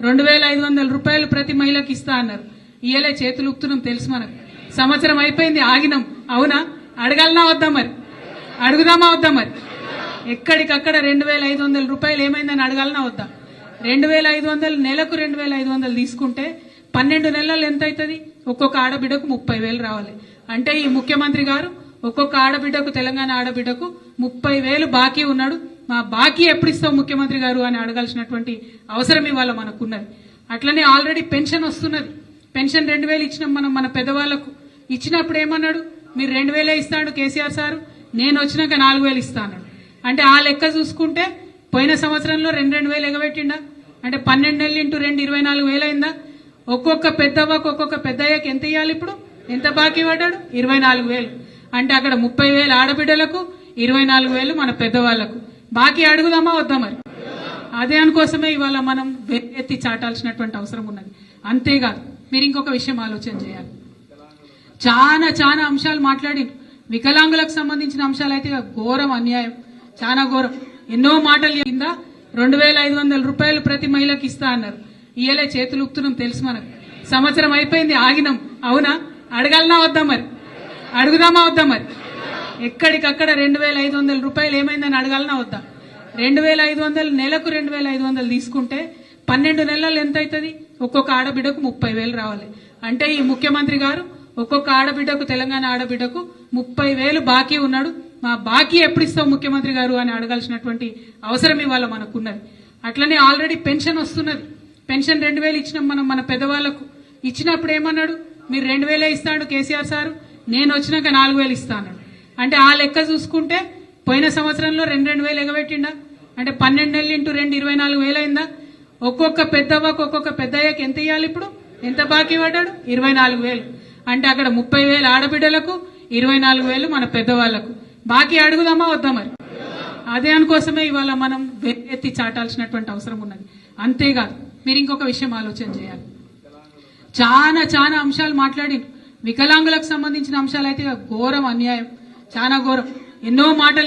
రెండు వేల ఐదు వందల రూపాయలు ప్రతి మహిళకి ఇస్తా అన్నారు. ఇయ్యలే చేతులు ఉపుతున్నాం తెలుసు మనకు. సంవత్సరం అయిపోయింది ఆగినాం. అవునా? అడగాలనా వద్దా మరి? అడుగుదామా వద్దా మరి? ఎక్కడికక్కడ రెండు వేల ఐదు వందల రూపాయలు ఏమైందని అడగాలనా వద్దా? రెండు వేల ఐదు వందలు నెలకు రెండు వేల ఐదు వందలు తీసుకుంటే పన్నెండు నెలలు ఎంత అవుతుంది? ఒక్కొక్క ఆడబిడ్డకు ముప్పై వేలు రావాలి. అంటే ఈ ముఖ్యమంత్రి గారు ఒక్కొక్క ఆడబిడ్డకు తెలంగాణ ఆడబిడ్డకు ముప్పై వేలు బాకీ ఉన్నాడు. మా బాకీ ఎప్పుడు ఇస్తావు ముఖ్యమంత్రి గారు అని అడగాల్సినటువంటి అవసరం ఇవాళ మనకున్నది. అట్లనే ఆల్రెడీ పెన్షన్ వస్తున్నది. పెన్షన్ రెండు వేలు ఇచ్చినాం మనం మన పెద్దవాళ్ళకు. ఇచ్చినప్పుడు ఏమన్నాడు? మీరు రెండు వేలే ఇస్తాడు కేసీఆర్ సారు. నేను వచ్చినాక నాలుగు వేలు ఇస్తాను అంటే ఆ లెక్క చూసుకుంటే పోయిన సంవత్సరంలో రెండు రెండు వేలు ఎగబెట్టిండా? అంటే పన్నెండు నెలలు ఇంటూ రెండు ఇరవై నాలుగు వేలు అయిందా ఒక్కొక్క పెద్దవ్వకు ఒక్కొక్క పెద్దయ్యకి ఎంత ఇవ్వాలి ఇప్పుడు? ఎంత బాకీ పడ్డాడు? ఇరవై నాలుగు వేలు. అంటే అక్కడ ముప్పై వేలు ఆడబిడ్డలకు ఇరవై నాలుగు వేలు మన పెద్దవాళ్ళకు. బాకీ అడుగుదామా వద్దా మరి? అదే అనుకోసమే ఇవాళ మనం ఎత్తి చాటాల్సినటువంటి అవసరం ఉన్నది. అంతేకాదు మీరు ఇంకొక విషయం ఆలోచన చేయాలి. చాలా చాలా అంశాలు మాట్లాడి వికలాంగులకు సంబంధించిన అంశాలు అయితే ఘోరం అన్యాయం. చాలా ఘోరం. ఎన్నో మాటలు కింద రెండు వేల ఐదు వందల రూపాయలు ప్రతి మహిళకి ఇస్తా అన్నారు. ఇయలే చేతులు ఉపుతున్నాం తెలుసు మనకు. సంవత్సరం అయిపోయింది ఆగినాం. అవునా? అడగాలనా వద్దాం మరి? అడుగుదామా వద్దా మరి? ఎక్కడికక్కడ రెండు వేల ఐదు వందల రూపాయలు ఏమైందని అడగాలనా వద్దా? రెండు వేల ఐదు వందలు నెలకు రెండు వేల ఐదు వందలు తీసుకుంటే పన్నెండు నెలలు ఎంత అవుతుంది ఒక్కొక్క ఆడబిడ్డకు ముప్పై వేలు రావాలి. అంటే ఈ ముఖ్యమంత్రి గారు ఒక్కొక్క ఆడబిడ్డకు తెలంగాణ ఆడబిడ్డకు ముప్పై వేలు బాకీ ఉన్నాడు. మా బాకీ ఎప్పుడు ఇస్తావు ముఖ్యమంత్రి గారు అని అడగాల్సినటువంటి అవసరం ఇవాళ మనకున్నది. అట్లనే ఆల్రెడీ పెన్షన్ వస్తున్నది. పెన్షన్ రెండు వేలు ఇచ్చినాం మనం మన పెద్దవాళ్ళకు. ఇచ్చినప్పుడు ఏమన్నాడు? మీరు రెండు వేలే ఇస్తాడు కేసీఆర్ సారు. నేను వచ్చినాక నాలుగు వేలు ఇస్తాను అన్నాడు. అంటే ఆ లెక్క చూసుకుంటే పోయిన సంవత్సరంలో రెండు రెండు వేలు ఎగబెట్టిండా? అంటే పన్నెండు నెలలు ఇంటూ రెండు ఇరవై నాలుగు వేలు అయిందా ఒక్కొక్క పెద్దవ్వకు ఒక్కొక్క పెద్దయ్యకి ఎంత ఇవ్వాలి ఇప్పుడు? ఎంత బాకీ పడ్డాడు? ఇరవై నాలుగు వేలు. అంటే అక్కడ ముప్పై వేలు ఆడబిడ్డలకు ఇరవై నాలుగు వేలు మన పెద్దవాళ్ళకు బాకీ అడుగుదామా వద్దా మరి? అదే అనుకోసమే ఇవాళ మనం ఎత్తి చాటాల్సినటువంటి అవసరం ఉన్నది. అంతేకాదు మీరు ఇంకొక విషయం ఆలోచన చేయాలి. చాలా చాలా అంశాలు మాట్లాడి వికలాంగులకు సంబంధించిన అంశాలు అయితే ఘోరం అన్యాయం. చాలా ఘోరం. ఎన్నో మాటలు